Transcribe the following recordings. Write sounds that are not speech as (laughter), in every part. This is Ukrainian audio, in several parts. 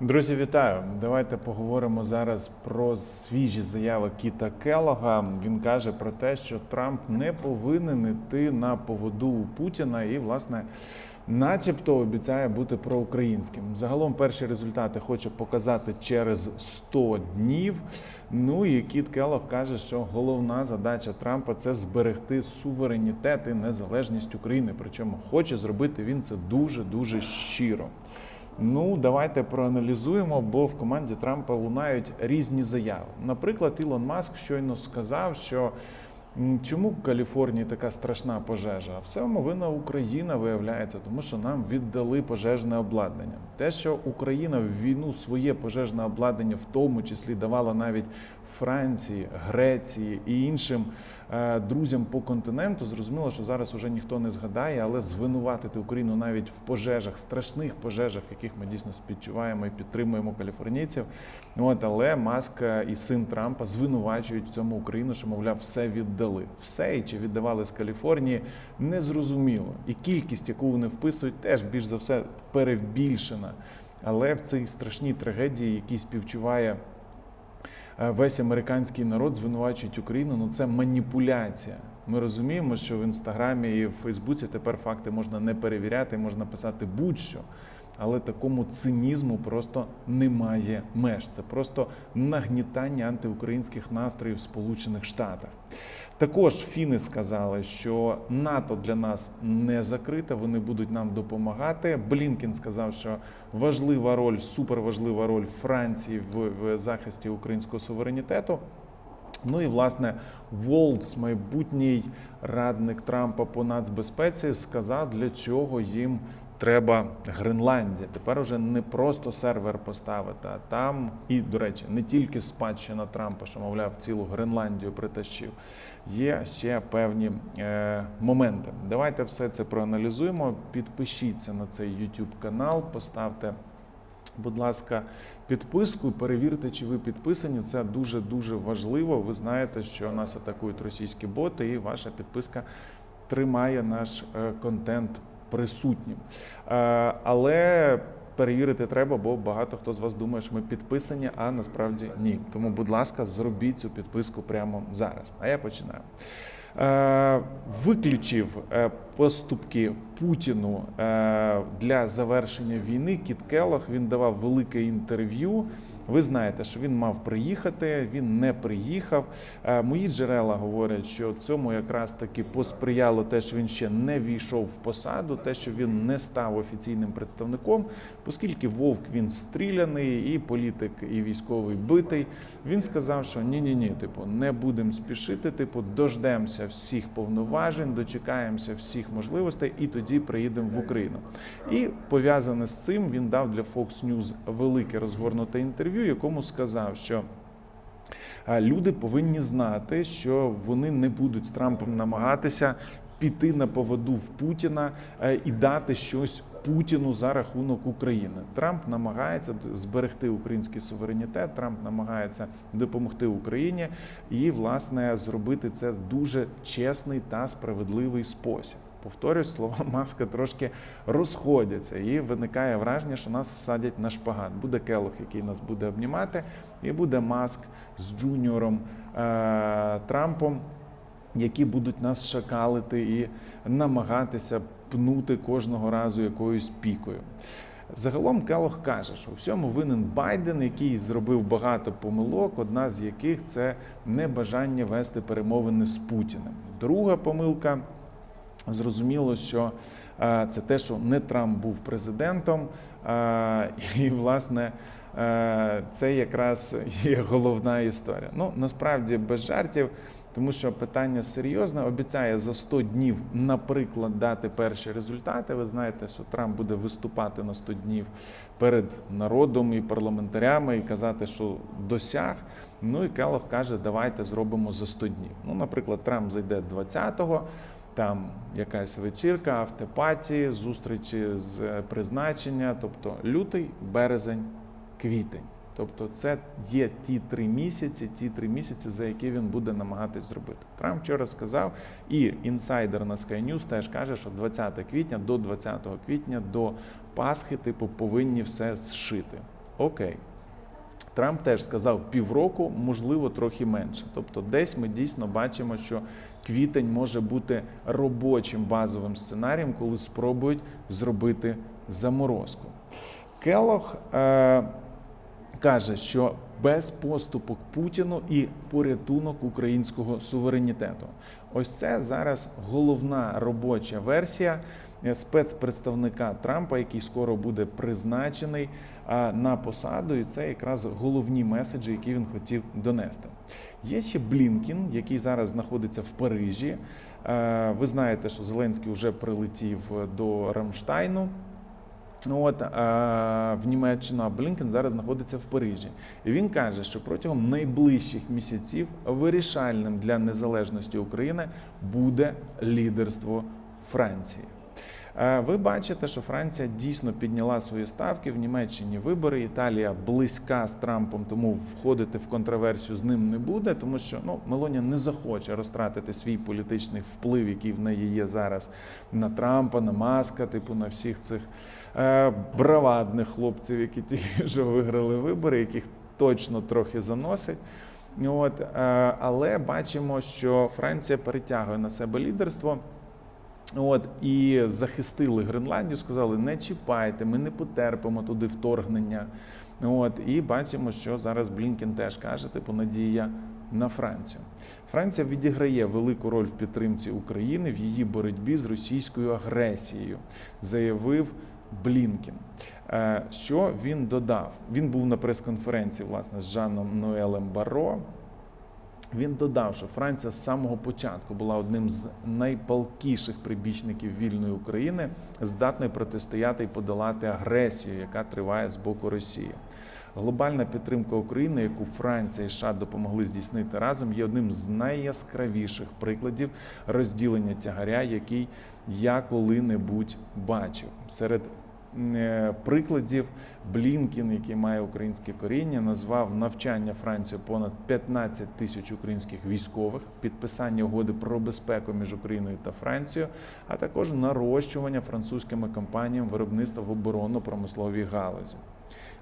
Друзі, вітаю! Давайте поговоримо зараз про свіжі заяви Кіта Келога. Він каже про те, що Трамп не повинен іти на поводу у Путіна і, власне, начебто обіцяє бути проукраїнським. Загалом перші результати хоче показати через 100 днів. Ну і Кіт Келог каже, що головна задача Трампа це зберегти суверенітет і незалежність України. Причому хоче зробити він це дуже дуже щиро. Ну, давайте проаналізуємо, бо в команді Трампа лунають різні заяви. Наприклад, Ілон Маск щойно сказав, що чому в Каліфорнії така страшна пожежа? А все вина Україна виявляється, тому що нам віддали пожежне обладнання. Те, що Україна в війну своє пожежне обладнання, в тому числі давала навіть Франції, Греції і іншим е, друзям по континенту, зрозуміло, що зараз уже ніхто не згадає, але звинуватити Україну навіть в пожежах, страшних пожежах, яких ми дійсно співчуваємо і підтримуємо каліфорнійців. От але Маск е, і син Трампа звинувачують в цьому Україну, що мовляв, все віддали. Все і чи віддавали з Каліфорнії, незрозуміло. І кількість, яку вони вписують, теж більш за все перебільшена. Але в цій страшній трагедії, якій співчуває е, весь американський народ, звинувачують Україну. Ну це маніпуляція. Ми розуміємо, що в інстаграмі і в Фейсбуці тепер факти можна не перевіряти, можна писати будь-що. Але такому цинізму просто немає меж. Це просто нагнітання антиукраїнських настроїв в Сполучених Штатах. Також фіни сказали, що НАТО для нас не закрита, вони будуть нам допомагати. Блінкен сказав, що важлива роль, суперважлива роль Франції в, в захисті українського суверенітету. Ну і власне Волц, майбутній радник Трампа по нацбезпеці, сказав, для чого їм треба Гренландія. Тепер уже не просто сервер поставити, а там і, до речі, не тільки спадщина Трампа, що мовляв, цілу Гренландію притащив. Є ще певні е, моменти. Давайте все це проаналізуємо. Підпишіться на цей YouTube канал, поставте. Будь ласка, підписку, перевірте, чи ви підписані. Це дуже дуже важливо. Ви знаєте, що нас атакують російські боти, і ваша підписка тримає наш е, контент присутнім. Е, Але перевірити треба, бо багато хто з вас думає, що ми підписані, а насправді ні. Тому, будь ласка, зробіть цю підписку прямо зараз. А я починаю. Е, Виключив е, поступки Путіну для завершення війни. Кіт Келлог, він давав велике інтерв'ю. Ви знаєте, що він мав приїхати, він не приїхав. Е, Мої джерела говорять, що цьому якраз таки посприяло те, що він ще не війшов в посаду, те, що він не став офіційним представником, оскільки Вовк він стріляний, і політик, і військовий битий. Він сказав, що ні, ні, ні, типу, не будемо спішити, типу, дождемося всіх повноважень, дочекаємося всіх можливостей, і тоді приїдемо в Україну. І пов'язане з цим він дав для Fox News велике розгорнуте інтерв'ю, якому сказав, що. Люди повинні знати, що вони не будуть з Трампом намагатися піти на поводу в Путіна е, і дати щось Путіну за рахунок України. Трамп намагається зберегти український суверенітет. Трамп намагається допомогти Україні і, власне, зробити це в дуже чесний та справедливий спосіб. Повторюсь, слова (laughs) маска трошки розходяться, і виникає враження, що нас садять на шпагат. Буде Келох, який нас буде обнімати, і буде маск з Джуніором е- Трампом, які будуть нас шакалити і намагатися пнути кожного разу якоюсь пікою. Загалом Келох каже, що у всьому винен Байден, який зробив багато помилок, одна з яких це небажання вести перемовини з Путіним. Друга помилка зрозуміло, що е, це те, що не Трамп був президентом, е, і власне. е, Це якраз є головна історія. Ну насправді без жартів, тому що питання серйозне. Обіцяє за 100 днів, наприклад, дати перші результати. Ви знаєте, що Трамп буде виступати на 100 днів перед народом і парламентарями і казати, що досяг. Ну і Келох каже, давайте зробимо за 100 днів. Ну, наприклад, Трамп зайде 20-го, там якась вечірка, автопаті, зустрічі з е, призначення, тобто лютий, березень, квітень. Тобто, це є ті три місяці, ті три місяці, за які він буде намагатись зробити. Трамп вчора сказав, і інсайдер на Sky News теж каже, що 20 квітня до 20 квітня до Пасхи, типу, повинні все зшити. Окей. Трамп теж сказав півроку, можливо, трохи менше. Тобто, десь ми дійсно бачимо, що квітень може бути робочим базовим сценарієм, коли спробують зробити заморозку. Келох е, каже, що без поступок Путіну і порятунок українського суверенітету. Ось це зараз головна робоча версія спецпредставника Трампа, який скоро буде призначений на посаду, і це якраз головні меседжі, які він хотів донести. Є ще Блінкін, який зараз знаходиться в Парижі. Е, Ви знаєте, що Зеленський вже прилетів до Рамштайну. Ну, От в Німеччину а Блінкен зараз знаходиться в Парижі, і він каже, що протягом найближчих місяців вирішальним для незалежності України буде лідерство Франції. Е, Ви бачите, що Франція дійсно підняла свої ставки в Німеччині вибори. Італія близька з Трампом, тому входити в контроверсію з ним не буде, тому що ну Мелонія не захоче розтратити свій політичний вплив, який в неї є зараз на Трампа, на Маска, типу на всіх цих е, бравадних хлопців, які тільки що виграли вибори, яких точно трохи заносить. От, е, але бачимо, що Франція перетягує на себе лідерство. От і захистили Гренландію, сказали: не чіпайте, ми не потерпимо туди вторгнення. От і бачимо, що зараз Блінкен теж каже, типу надія на Францію. Франція відіграє велику роль в підтримці України в її боротьбі з російською агресією, заявив Блінкен. Е, Що він додав? Він був на прес-конференції власне з Жаном Ноелем Барро. Він додав, що Франція з самого початку була одним з найпалкіших прибічників вільної України, здатною протистояти і подолати агресію, яка триває з боку Росії. Глобальна підтримка України, яку Франція і США допомогли здійснити разом, є одним з найяскравіших прикладів розділення тягаря, який я коли-небудь бачив. Серед прикладів Блінкін, який має українське коріння, назвав навчання Франції понад 15 тисяч українських військових, підписання угоди про безпеку між Україною та Францією, а також нарощування французькими компаніями виробництва в оборонно-промисловій галузі.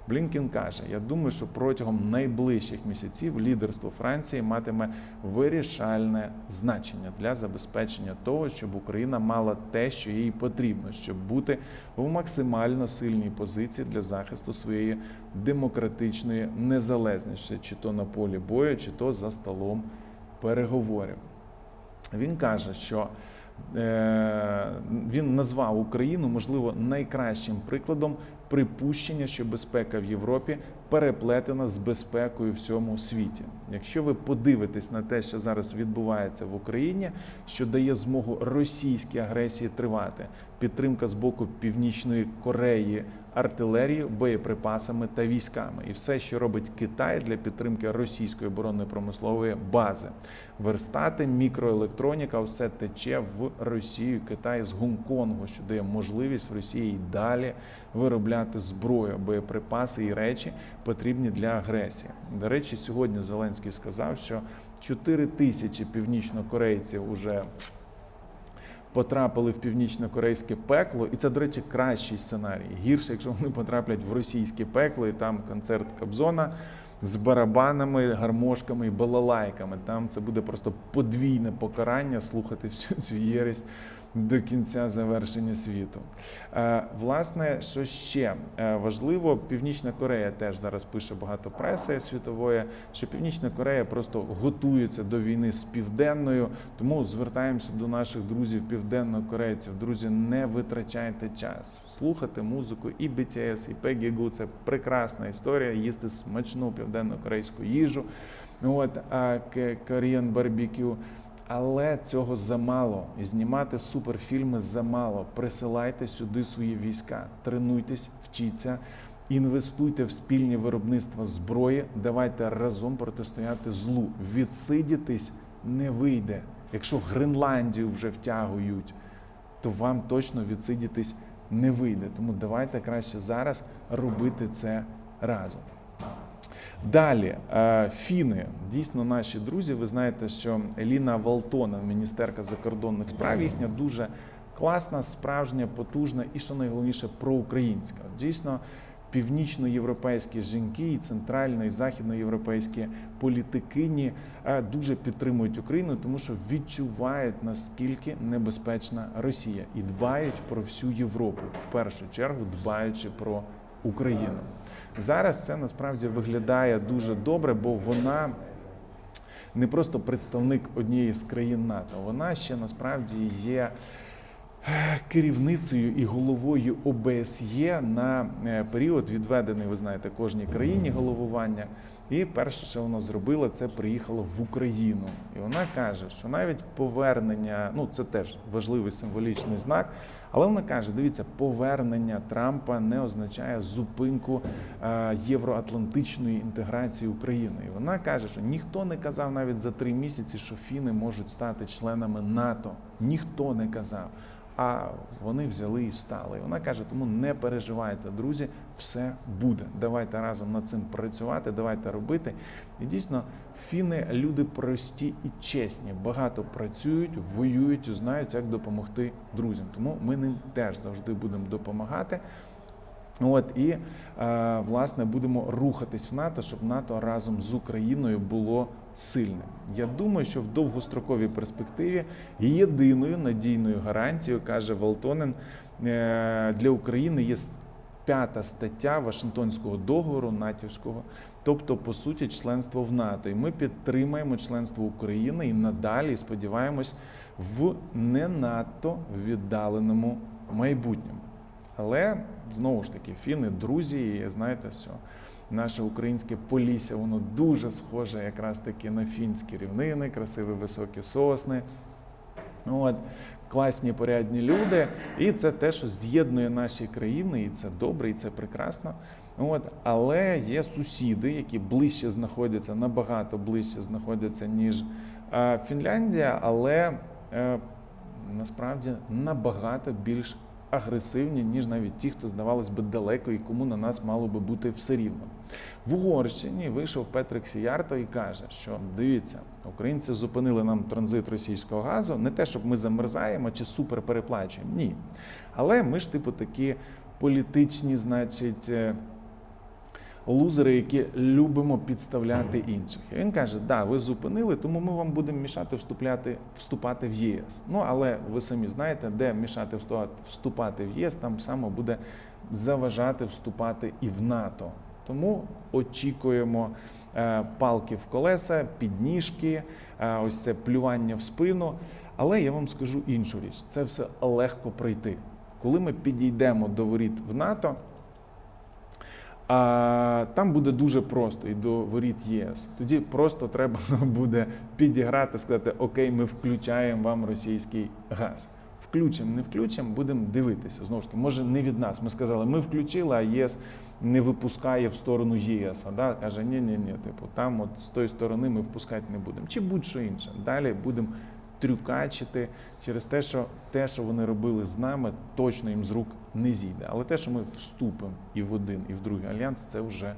Блінкін каже: я думаю, що протягом найближчих місяців лідерство Франції матиме вирішальне значення для забезпечення того, щоб Україна мала те, що їй потрібно, щоб бути в максимально сильній позиції для захисту своєї демократичної незалежності, чи то на полі бою, чи то за столом переговорів. Він каже, що е, він назвав Україну, можливо, найкращим прикладом припущення, що безпека в Європі переплетена з безпекою всьому світі. Якщо ви подивитесь на те, що зараз відбувається в Україні, що дає змогу російській агресії тривати, підтримка з боку Північної Кореї. Артилерією, боєприпасами та військами, і все, що робить Китай для підтримки російської оборонної промислової бази, верстати, мікроелектроніка, все тече в Росію, Китай з Гонконгу, що дає можливість в Росії й далі виробляти зброю, боєприпаси і речі потрібні для агресії. До речі, сьогодні Зеленський сказав, що 4 тисячі північнокорейців уже потрапили в північно-корейське пекло, і це, до речі, кращий сценарій. Гірше, якщо вони потраплять в російське пекло, і там концерт Кобзона з барабанами, гармошками і балалайками. Там це буде просто подвійне покарання слухати всю цю єресь до кінця завершення світу. Е, Власне, що ще Е, важливо, Північна Корея теж зараз пише багато преси світової, що Північна Корея просто готується до війни з південною. Тому звертаємося до наших друзів південнокорейців. Друзі, не витрачайте час. Слухати музику і BTS, і Peggy це прекрасна історія. Їсти смачну південно-корейську їжу. От Korean Barbecue. Але цього замало. І знімати суперфільми замало. Присилайте сюди свої війська, тренуйтесь, вчіться, інвестуйте в спільні виробництва зброї. Давайте разом протистояти злу. Відсидітись не вийде. Якщо Гренландію вже втягують, то вам точно відсидітись не вийде. Тому давайте краще зараз робити це разом. Далі е, фіни, дійсно наші друзі. Ви знаєте, що Еліна Валтона, міністерка закордонних справ, їхня дуже класна, справжня, потужна і що найголовніше проукраїнська. Дійсно, північноєвропейські жінки і центрально і західноєвропейські політикині е, дуже підтримують Україну, тому що відчувають наскільки небезпечна Росія і дбають про всю Європу, в першу чергу дбаючи про Україну. Зараз це насправді виглядає дуже добре, бо вона не просто представник однієї з країн НАТО, вона ще насправді є керівницею і головою ОБСЄ на е, період, відведений, ви знаєте, кожній країні головування. І перше, що вона зробила, це приїхала в Україну. І вона каже, що навіть повернення, ну це теж важливий символічний знак. Але вона каже: дивіться, повернення Трампа не означає зупинку е, євроатлантичної інтеграції України. І вона каже, що ніхто не казав навіть за три місяці, що фіни можуть стати членами НАТО. Ніхто не казав. А вони взяли і стали. І вона каже: тому не переживайте, друзі, все буде. Давайте разом над цим працювати, давайте робити. І дійсно, фіни люди прості і чесні, багато працюють, воюють, і знають, як допомогти друзям. Тому ми ним теж завжди будемо допомагати. От і е, власне будемо рухатись в НАТО, щоб НАТО разом з Україною було сильним. Я думаю, що в довгостроковій перспективі єдиною надійною гарантією, каже Валтонен, е, для України є п'ята стаття Вашингтонського договору натівського, тобто по суті членство в НАТО. І ми підтримаємо членство України і надалі сподіваємось в не надто віддаленому майбутньому. Але знову ж таки, фіни, друзі, знаєте, що наше українське полісся, воно дуже схоже якраз таки на фінські рівнини, красиві високі сосни. От, класні порядні люди, і це те, що з'єднує наші країни, і це добре, і це прекрасно. От, але є сусіди, які ближче знаходяться, набагато ближче знаходяться, ніж Фінляндія, але е, насправді набагато більш агресивні, ніж навіть ті, хто здавалось би далеко і кому на нас мало би бути все рівно. В Угорщині вийшов Петрик Сіярто і каже, що дивіться, українці зупинили нам транзит російського газу, не те, щоб ми замерзаємо чи супер переплачуємо. Ні. Але ми ж, типу, такі політичні, значить. Лузери, які любимо підставляти інших. Він каже: да, ви зупинили, тому ми вам будемо мішати вступляти, вступати в ЄС. Ну але ви самі знаєте, де мішати вступати- в ЄС, там само буде заважати вступати і в НАТО. Тому очікуємо е, палки в колеса, підніжки, е, ось це плювання в спину. Але я вам скажу іншу річ: це все легко пройти. Коли ми підійдемо до воріт в НАТО, а там буде дуже просто і до воріт ЄС. Тоді просто треба (laughs) буде підіграти, сказати: Окей, ми включаємо вам російський газ. Включимо, не включимо, будемо дивитися. Знову ж таки, може не від нас. Ми сказали, ми включили, а ЄС не випускає в сторону ЄС. Да, каже, ні, ні, ні, типу, там от з тої сторони ми впускати не будемо. Чи будь-що інше. Далі будемо трюкачити через те, що те, що вони робили з нами, точно їм з рук не зійде. Але те, що ми вступимо і в один, і в другий альянс, це вже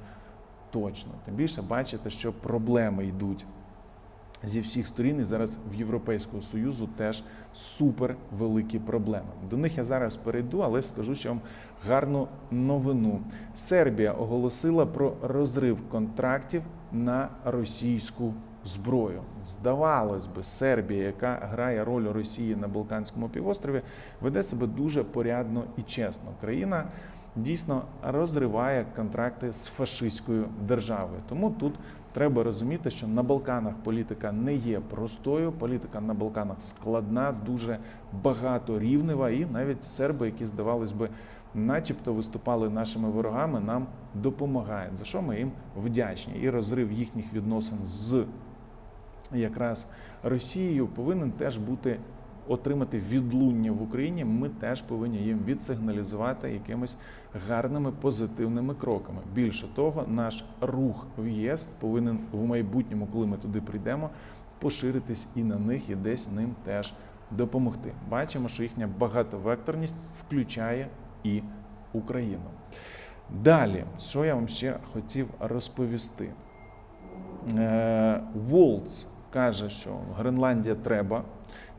точно. Тим більше бачите, що проблеми йдуть зі всіх сторін, і зараз в Європейського Союзу теж супер великі проблеми. До них я зараз перейду, але скажу ще вам гарну новину. Сербія оголосила про розрив контрактів на російську зброю. Здавалось би, Сербія, яка грає роль Росії на Балканському півострові, веде себе дуже порядно і чесно. Країна дійсно розриває контракти з фашистською державою. Тому тут треба розуміти, що на Балканах політика не є простою. Політика на Балканах складна, дуже багаторівнева, і навіть серби, які здавалось би. Начебто виступали нашими ворогами, нам допомагають, за що ми їм вдячні. І розрив їхніх відносин з якраз Росією повинен теж бути отримати відлуння в Україні. Ми теж повинні їм відсигналізувати якимись гарними позитивними кроками. Більше того, наш рух в ЄС повинен в майбутньому, коли ми туди прийдемо, поширитись і на них, і десь ним теж допомогти. Бачимо, що їхня багатовекторність включає і Україну. Далі, що я вам ще хотів розповісти. Е, Волц каже, що Гренландія треба.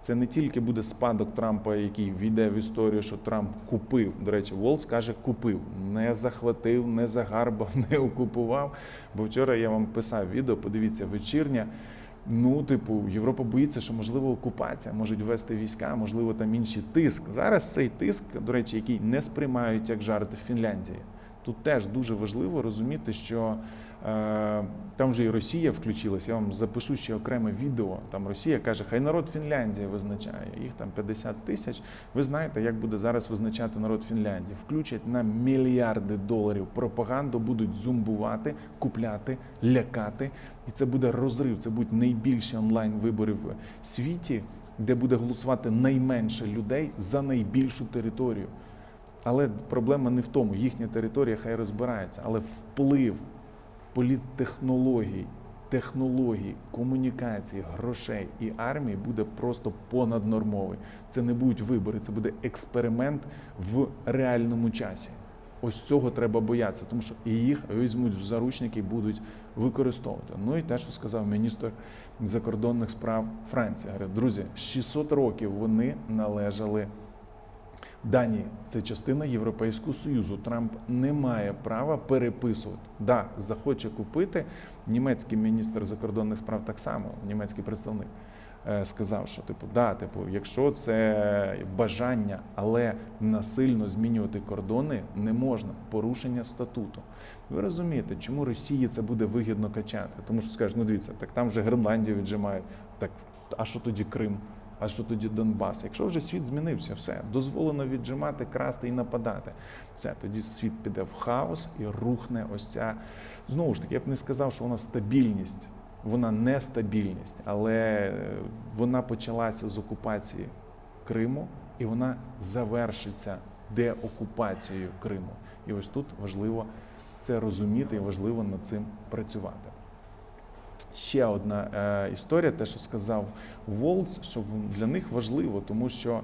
Це не тільки буде спадок Трампа, який війде в історію, що Трамп купив. До речі, Волц каже, купив, не захватив, не загарбав, (laughs) не окупував. Бо вчора я вам писав відео, подивіться, вечірня. Ну, типу, Європа боїться, що можливо окупація, можуть ввести війська, можливо, там інший тиск. Зараз цей тиск, до речі, який не сприймають як жарт в Фінляндії. Тут теж дуже важливо розуміти, що там вже і Росія включилась. Я вам запишу ще окреме відео. Там Росія каже, хай народ Фінляндії визначає. Їх там 50 тисяч. Ви знаєте, як буде зараз визначати народ Фінляндії? Включать на мільярди доларів пропаганду, будуть зумбувати, купляти, лякати. І це буде розрив. Це будуть найбільші онлайн вибори в світі, де буде голосувати найменше людей за найбільшу територію. Але проблема не в тому, їхня територія хай розбирається, але вплив політтехнологій, технологій, комунікацій, грошей і армії буде просто понаднормовий. Це не будуть вибори, це буде експеримент в реальному часі. Ось цього треба боятися, тому що і їх візьмуть в заручники і будуть використовувати. Ну і те, що сказав міністр закордонних справ Франції. Говорить, друзі, 600 років вони належали Данії. Це частина Європейського Союзу. Трамп не має права переписувати. Да, захоче купити. Німецький міністр закордонних справ так само, німецький представник. е, Сказав, що типу, да, типу, якщо це бажання, але насильно змінювати кордони не можна. Порушення статуту. Ви розумієте, чому Росії це буде вигідно качати? Тому що скажеш, ну дивіться, так там вже Гренландію віджимають. Так, а що тоді Крим? А що тоді Донбас? Якщо вже світ змінився, все дозволено віджимати, красти і нападати. Все, тоді світ піде в хаос і рухне ось ця. Знову ж таки, я б не сказав, що вона стабільність, вона нестабільність, але е, вона почалася з окупації Криму і вона завершиться деокупацією Криму. І ось тут важливо це розуміти і важливо над цим працювати. Ще одна е, історія, те, що сказав Волц, що для них важливо, тому що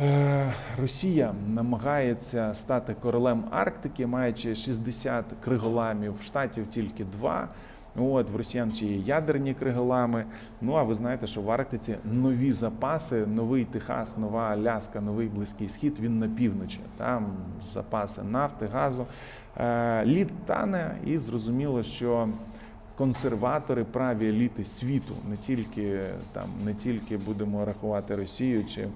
е, Росія намагається стати королем Арктики, маючи 60 криголамів, штатів тільки два. От в росіян ще є ядерні криголами. Ну а ви знаєте, що в Арктиці нові запаси, новий Техас, нова Аляска, новий Близький Схід. Він на півночі. Там запаси нафти, газу. Е, Лід тане, і зрозуміло, що консерватори праві еліти світу, не тільки там, не тільки будемо рахувати Росію чи.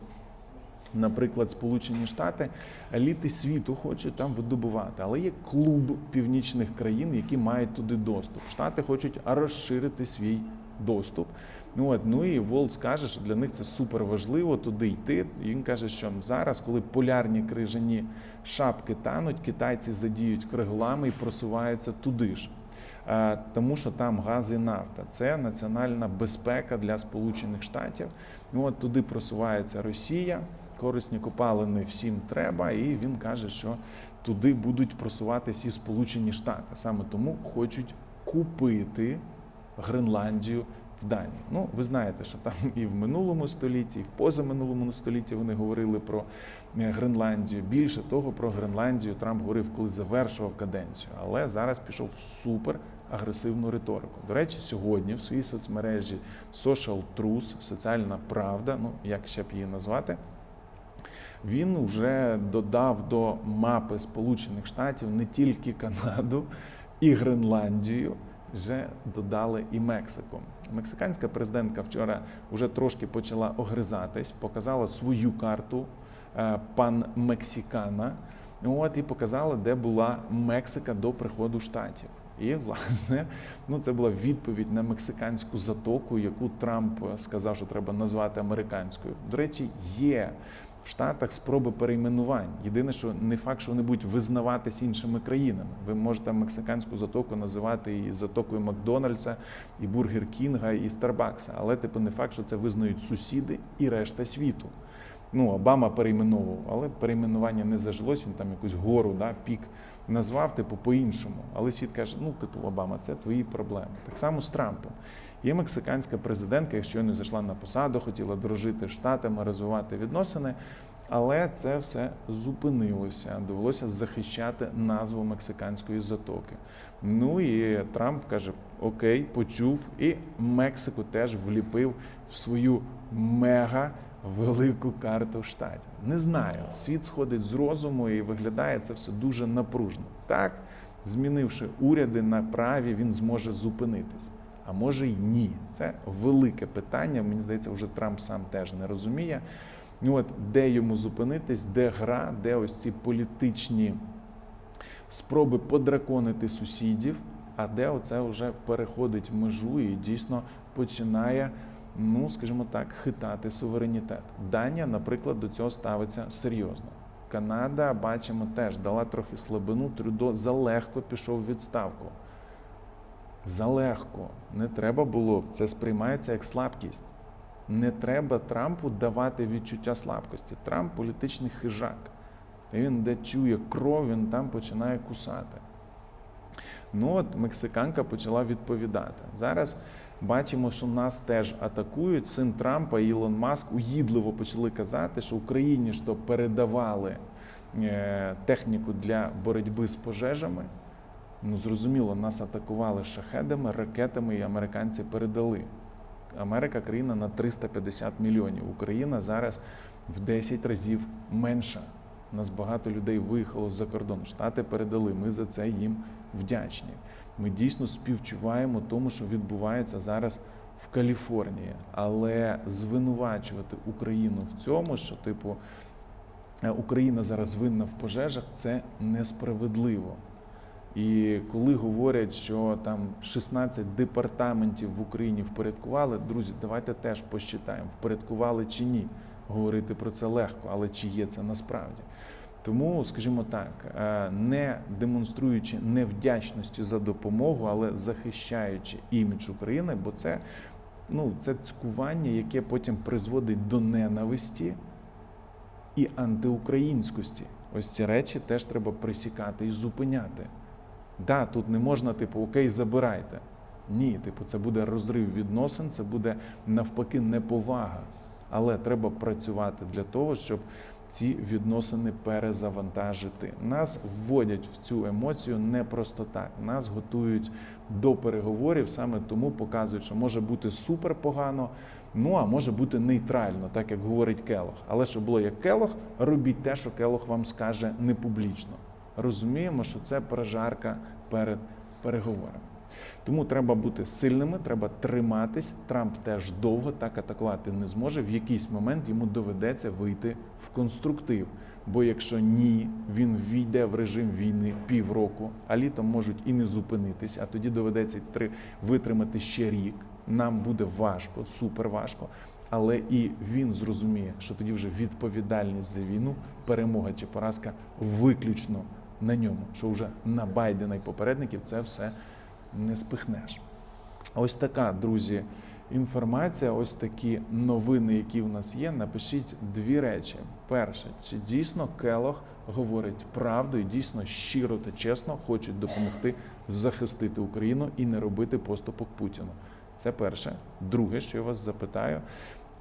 Наприклад, Сполучені Штати еліти світу хочуть там видобувати, але є клуб північних країн, які мають туди доступ. Штати хочуть розширити свій доступ. Ну от ну і Волц каже, що для них це супер важливо туди йти. Він каже, що зараз, коли полярні крижані шапки тануть, китайці задіють криголами і просуваються туди ж. Е, Тому що там газ і нафта це національна безпека для Сполучених Штатів. Ну от туди просувається Росія, корисні копалини всім треба, і він каже, що туди будуть просуватися і Сполучені Штати. Саме тому хочуть купити Гренландію в Данії. Ну, ви знаєте, що там і в минулому столітті, і в позаминулому столітті вони говорили про е, Гренландію. Більше того, про Гренландію Трамп говорив, коли завершував каденцію. Але зараз пішов супер агресивну риторику. До речі, сьогодні в своїй соцмережі Social Truth, соціальна правда, ну як ще б її назвати. Він вже додав до мапи Сполучених Штатів не тільки Канаду і Гренландію, вже додали і Мексику. Мексиканська президентка вчора вже трошки почала огризатись, показала свою карту е, пан Мексикана. От і показала, де була Мексика до приходу штатів. І власне, ну це була відповідь на мексиканську затоку, яку Трамп сказав, що треба назвати американською. До речі, є в Штатах спроби перейменувань. Єдине, що не факт, що вони будуть визнаватись іншими країнами. Ви можете мексиканську затоку називати і затокою Макдональдса, і Бургер Кінга, і Старбакса. Але типу не факт, що це визнають сусіди і решта світу. Ну, Обама перейменовував, але перейменування не зажилось, він там якусь гору, да, пік назвав, типу, по-іншому. Але світ каже, ну, типу, Обама, це твої проблеми. Так само з Трампом. Є мексиканська президентка, якщо не зайшла на посаду, хотіла дружити штатами, розвивати відносини. Але це все зупинилося. Довелося захищати назву мексиканської затоки. Ну і Трамп каже: Окей, почув, і Мексику теж вліпив в свою мега велику карту штатів. Не знаю, світ сходить з розуму і виглядає це все дуже напружно. Так, змінивши уряди на праві, він зможе зупинитись. А може й ні. Це велике питання. Мені здається, вже Трамп сам теж не розуміє. Ну от де йому зупинитись, де гра, де ось ці політичні спроби подраконити сусідів, а де оце вже переходить межу і дійсно починає, ну скажімо так, хитати суверенітет. Данія, наприклад, до цього ставиться серйозно. Канада, бачимо, теж дала трохи слабину. Трюдо залегко пішов в відставку. Залегко. Не треба було. Це сприймається як слабкість. Не треба Трампу давати відчуття слабкості. Трамп політичний хижак. Він де чує кров, він там починає кусати. Ну от мексиканка почала відповідати. Зараз бачимо, що нас теж атакують. Син Трампа і Ілон Маск уїдливо почали казати, що Україні що передавали е, техніку для боротьби з пожежами. Ну, зрозуміло, нас атакували шахедами, ракетами, і американці передали. Америка країна на 350 мільйонів. Україна зараз в 10 разів менша. Нас багато людей виїхало з за кордон. Штати передали. Ми за це їм вдячні. Ми дійсно співчуваємо тому, що відбувається зараз в Каліфорнії. Але звинувачувати Україну в цьому, що типу е, Україна зараз винна в пожежах, це несправедливо. І коли говорять, що там 16 департаментів в Україні впорядкували, друзі, давайте теж посчитаємо, впорядкували чи ні. Говорити про це легко, але чи є це насправді? Тому, скажімо так, е, не демонструючи невдячності за допомогу, але захищаючи імідж України, бо це, ну, це цькування, яке потім призводить до ненависті і антиукраїнськості. Ось ці речі теж треба присікати і зупиняти. Да, тут не можна, типу, окей, забирайте. Ні, типу, це буде розрив відносин, це буде навпаки неповага. Але треба працювати для того, щоб ці відносини перезавантажити. Нас вводять в цю емоцію не просто так. Нас готують до переговорів, саме тому показують, що може бути супер погано, ну а може бути нейтрально, так як говорить Келох. Але щоб було як Келох, робіть те, що Келох вам скаже не публічно. Розуміємо, що це прожарка перед переговорами. Тому треба бути сильними, треба триматись. Трамп теж довго так атакувати не зможе. В якийсь момент йому доведеться вийти в конструктив. Бо якщо ні, він війде в режим війни півроку, а літом можуть і не зупинитись, а тоді доведеться три витримати ще рік. Нам буде важко, супер важко. Але і він зрозуміє, що тоді вже відповідальність за війну, перемога чи поразка виключно на ньому, що вже на Байдена і попередників це все не спихнеш. Ось така, друзі, інформація, ось такі новини, які в нас є. Напишіть дві речі. Перше, чи дійсно Келох говорить правду і дійсно щиро та чесно хочуть допомогти захистити Україну і не робити поступок Путіну. Це перше. Друге, що я вас запитаю,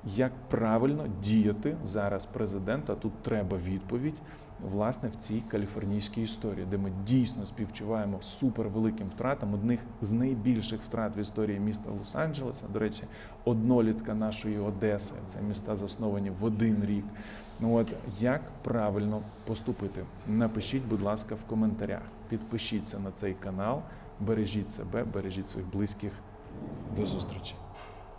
як правильно діяти зараз президента? Тут треба відповідь власне в цій каліфорнійській історії, де ми дійсно співчуваємо супервеликим втратам. Одних з найбільших втрат в історії міста Лос-Анджелеса. До речі, однолітка нашої Одеси. Це міста засновані в один рік. Ну от як правильно поступити? Напишіть, будь ласка, в коментарях. Підпишіться на цей канал, бережіть себе, бережіть своїх близьких. До зустрічі.